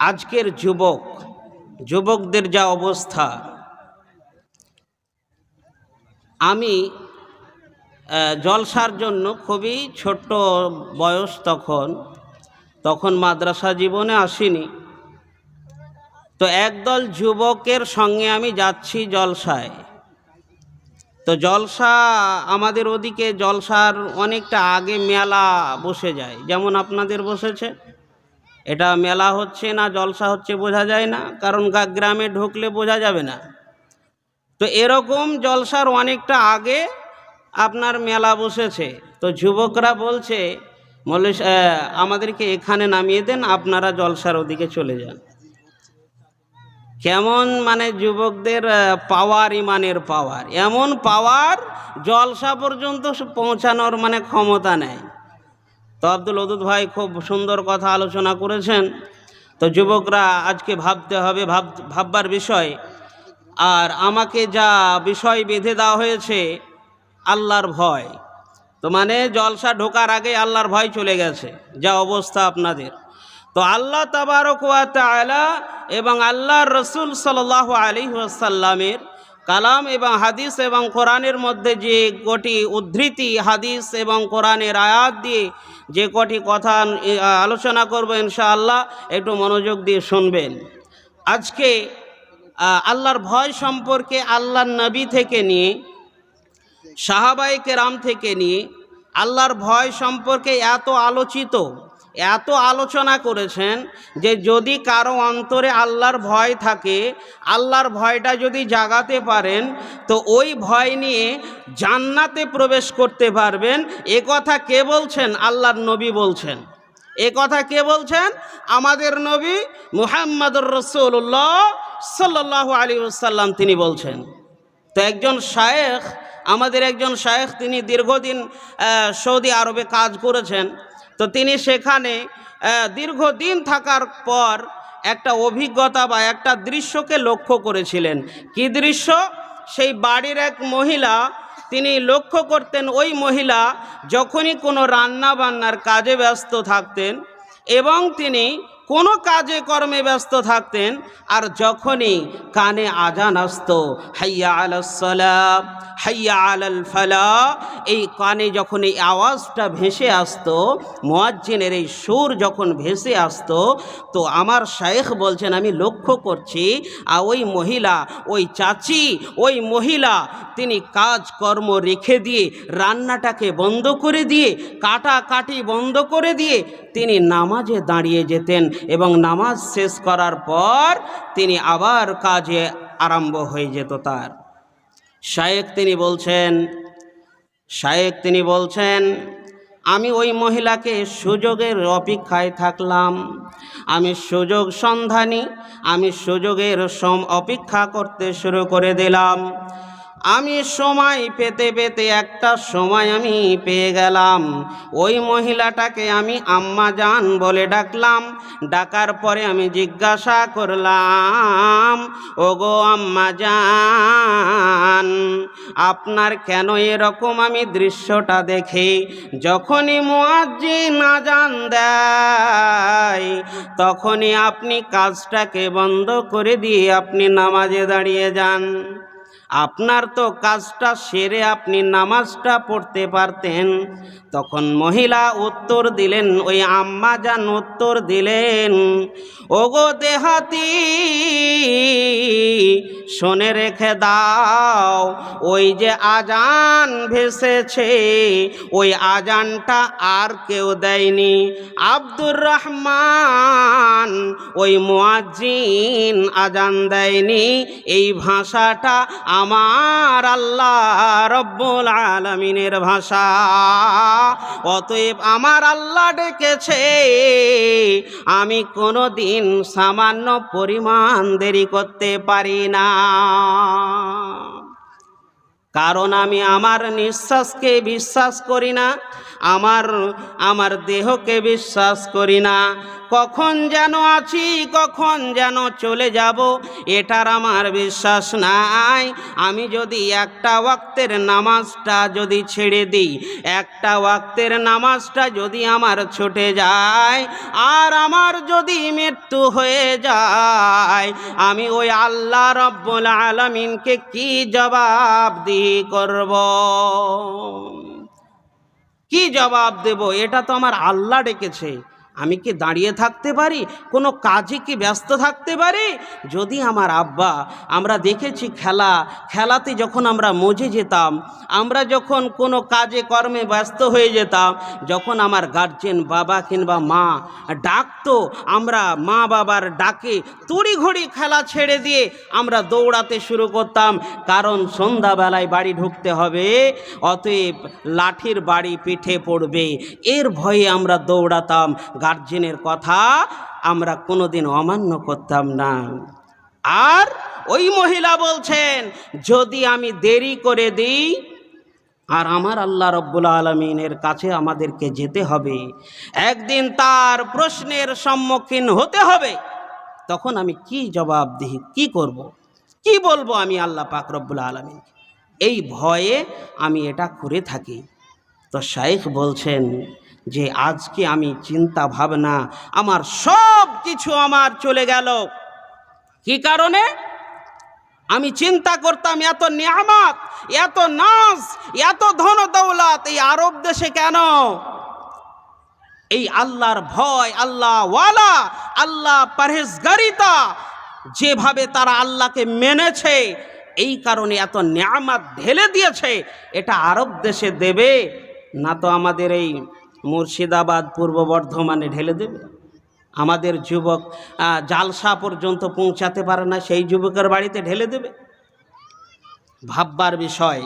আজকের যুবক, যুবকদের যা অবস্থা। আমি জলসার জন্য খুবই ছোট্ট বয়স তখন তখন মাদ্রাসা জীবনে আসিনি। তো একদল যুবকের সঙ্গে আমি যাচ্ছি জলসায়। তো জলসা, আমাদের ওদিকে জলসার অনেকটা আগে মেলা বসে যায়। যেমন আপনাদের বসেছে? এটা মেলা হচ্ছে না, জলসা হচ্ছে বোঝা যায় না, কারণ গ্রামে ঢুকলে বোঝা যাবে না। তো এরকম জলসার অনেকটা আগে আপনার মেলা বসেছে। তো যুবকরা বলছে মৌলী আমাদেরকে এখানে নামিয়ে দেন, আপনারা জলসার ওদিকে চলে যান। কেমন মানে যুবকদের পাওয়ার, ইমানের পাওয়ার। এমন পাওয়ার জলসা পর্যন্ত পৌঁছানোর মানে ক্ষমতা নেই। তো আব্দুল ওদুদ ভাই খুব সুন্দর কথা আলোচনা করেছেন। তো যুবকরা আজকে ভাবতে হবে, ভাব, ভাববার বিষয়। আর আমাকে যা বিষয় বেঁধে দেওয়া হয়েছে, আল্লাহর ভয়। তো মানে জলসা ঢোকার আগে আল্লাহর ভয় চলে গেছে, যা অবস্থা আপনাদের। তো আল্লাহ তাবারক ওয়া এবং আল্লাহর রসুল সাল্লাহ আলী ওয়াসাল্লামের কালাম এবং হাদিস এবং কোরআনের মধ্যে যে কটি উদ্ধৃতি, হাদিস এবং কোরআনের আয়াত দিয়ে যে কটি কথা আলোচনা করব ইনশাআল্লাহ, একটু মনোযোগ দিয়ে শুনবেন। আজকে আল্লাহর ভয় সম্পর্কে আল্লাহর নবী থেকে নিয়ে সাহাবাই কেরাম থেকে নিয়ে, আল্লাহর ভয় সম্পর্কে এত আলোচিত এত আলোচনা করেছেন যে যদি কারও অন্তরে আল্লাহর ভয় থাকে, আল্লাহর ভয়টা যদি জাগাতে পারেন, তো ওই ভয় নিয়ে জান্নাতে প্রবেশ করতে পারবেন। এ কথা কে বলছেন? আল্লাহর নবী বলছেন। এ কথা কে বলছেন? আমাদের নবী মুহাম্মদুর রসুল্লাহ সাল্লাহ আলী সাল্লাম তিনি বলছেন। তো একজন শায়েখ, আমাদের একজন শায়েখ তিনি দীর্ঘদিন সৌদি আরবে কাজ করেছেন। তো তিনি সেখানে দীর্ঘদিন থাকার পর একটা অভিজ্ঞতা বা একটা দৃশ্যকে লক্ষ্য করেছিলেন। কি দৃশ্য? সেই বাড়ির এক মহিলা, তিনি লক্ষ্য করতেন ওই মহিলা যখনই কোনো রান্না বান্নার কাজে ব্যস্ত থাকতেন এবং তিনি কোনো কাজে কর্মে ব্যস্ত থাকতেন আর যখনই কানে আজান আসতো, হাইয়া আলাসালাম হাইয়া আলাল ফালা এই কানে যখন এই আওয়াজটা ভেসে আসতো, মোয়াজ্জিনের এই সুর যখন ভেসে আসতো, তো আমার শায়েখ বলছেন, আমি লক্ষ্য করছি আর ওই মহিলা, ওই চাচি, ওই মহিলা, তিনি কাজকর্ম রেখে দিয়ে, রান্নাটাকে বন্ধ করে দিয়ে, কাটাকাটি বন্ধ করে দিয়ে, তিনি নামাজে দাঁড়িয়ে যেতেন। এবং নামাজ শেষ করার পর তিনি আবার কাজে আরম্ভ হয়ে যেত তার। শায়েক তিনি বলছেন, শায়েক তিনি বলছেন, আমি ওই মহিলাকে সুযোগের অপেক্ষায় থাকলাম। আমি সুযোগ সন্ধানী, আমি সুযোগের সম, অপেক্ষা করতে শুরু করে দিলাম। আমি সময় পেতে পেতে একটা সময় আমি পেয়ে গেলাম। ওই মহিলাটাকে আমি আম্মা জান বলে ডাকলাম। ডাকার পরে আমি জিজ্ঞাসা করলাম, ওগো আম্মা জান, আপনার কেন এরকম? আমি দৃশ্যটা দেখি। যখনই মুয়াজ্জিন আজান দেয়, তখনই আপনি কাজটাকে বন্ধ করে দিয়ে আপনি নামাজে দাঁড়িয়ে যান। আপনার তো কাজটা সেরে আপনি নামাজটা পড়তে পারতেন। তখন মহিলা উত্তর দিলেন, ওই আম্মা যান উত্তর দিলেন। ওগো দেহাতি শুনে রেখে দাও, ওই যে আজান ভেসেছে, ওই আজানটা আর কেউ দেয়নি। আব্দুর রহমান ওই মুয়াজ্জিন আজান দেয়নি। এই ভাষাটা আমার আল্লাহ রব্বুল আলমিনের ভাষা। অতএব আমার আল্লাহ ডেকেছে, আমি কোনো দিন সামান্য পরিমাণ দেরি করতে পারি না। কারণ আমি আমার নিঃশ্বাসকে বিশ্বাস করি না আমার আমার দেহকে বিশ্বাস করি না। কখন যেন আছি, কখন যেন চলে যাব, এটার আমার বিশ্বাস নাই। আমি যদি একটা ওয়াক্তের নামাজটা যদি ছেড়ে দিই, একটা ওয়াক্তের নামাজটা যদি আমার ছুটে যায়, আর আমার যদি মৃত্যু হয়ে যায়, আমি ওই আল্লাহ রব্বুল আলমিনকে কি জবাব দিহি করব? কি জবাব দেব? এটা তো আমার আল্লাহ ডেকেছে। আমি কি দাঁড়িয়ে থাকতে পারি? কোনো কাজে কি ব্যস্ত থাকতে পারি? যদি আমার আব্বা, আমরা দেখেছি খেলা, খেলাতে যখন আমরা মজে যেতাম, আমরা যখন কোনো কাজে কর্মে ব্যস্ত হয়ে যেতাম, যখন আমার গার্জেন বাবা কিংবা মা ডাকতো, আমরা মা বাবার ডাকে তড়িঘড়ি খেলা ছেড়ে দিয়ে আমরা দৌড়াতে শুরু করতাম। কারণ সন্ধ্যাবেলায় বাড়ি ঢুকতে হবে, অতএব লাঠির বাড়ি পিঠে পড়বে। এর ভয়ে আমরা দৌড়াতাম গার্জেনের কথা আমরা কোনোদিন অমান্য করতাম না আর ওই মহিলা বলছেন, যদি আমি দেরি করে দিই, আর আমার আল্লাহ রব্বুল আলমিনের কাছে আমাদেরকে যেতে হবে, একদিন তার প্রশ্নের সম্মুখীন হতে হবে, তখন আমি কি জবাব দিই কি করব। কি বলব আমি আল্লাহ পাক রব্বুল আলমিন এই ভয়ে আমি এটা করে থাকি তো শাইখ বলছেন যে আজকে আমি চিন্তা ভাবনা, আমার সব কিছু আমার চলে গেল। কি কারণে? আমি চিন্তা করতাম, এত নিয়ামত, এত নাচ এত ধন দৌলত এই আরব দেশে কেন? এই আল্লাহর ভয় আল্লাহ ওয়ালা আল্লাহ পরহেজগারিতা, যেভাবে তারা আল্লাহকে মেনেছে, এই কারণে এত নিয়ামত ঢেলে দিয়েছে, এটা আরব দেশে দেবে, না তো আমাদের এই মুর্শিদাবাদ পূর্ব বর্ধমানে ঢেলে দেবে। আমাদের যুবক জালসা পর্যন্ত পৌঁছাতে পারে না, সেই যুবকের বাড়িতে ঢেলে দেবে। ভাববার বিষয়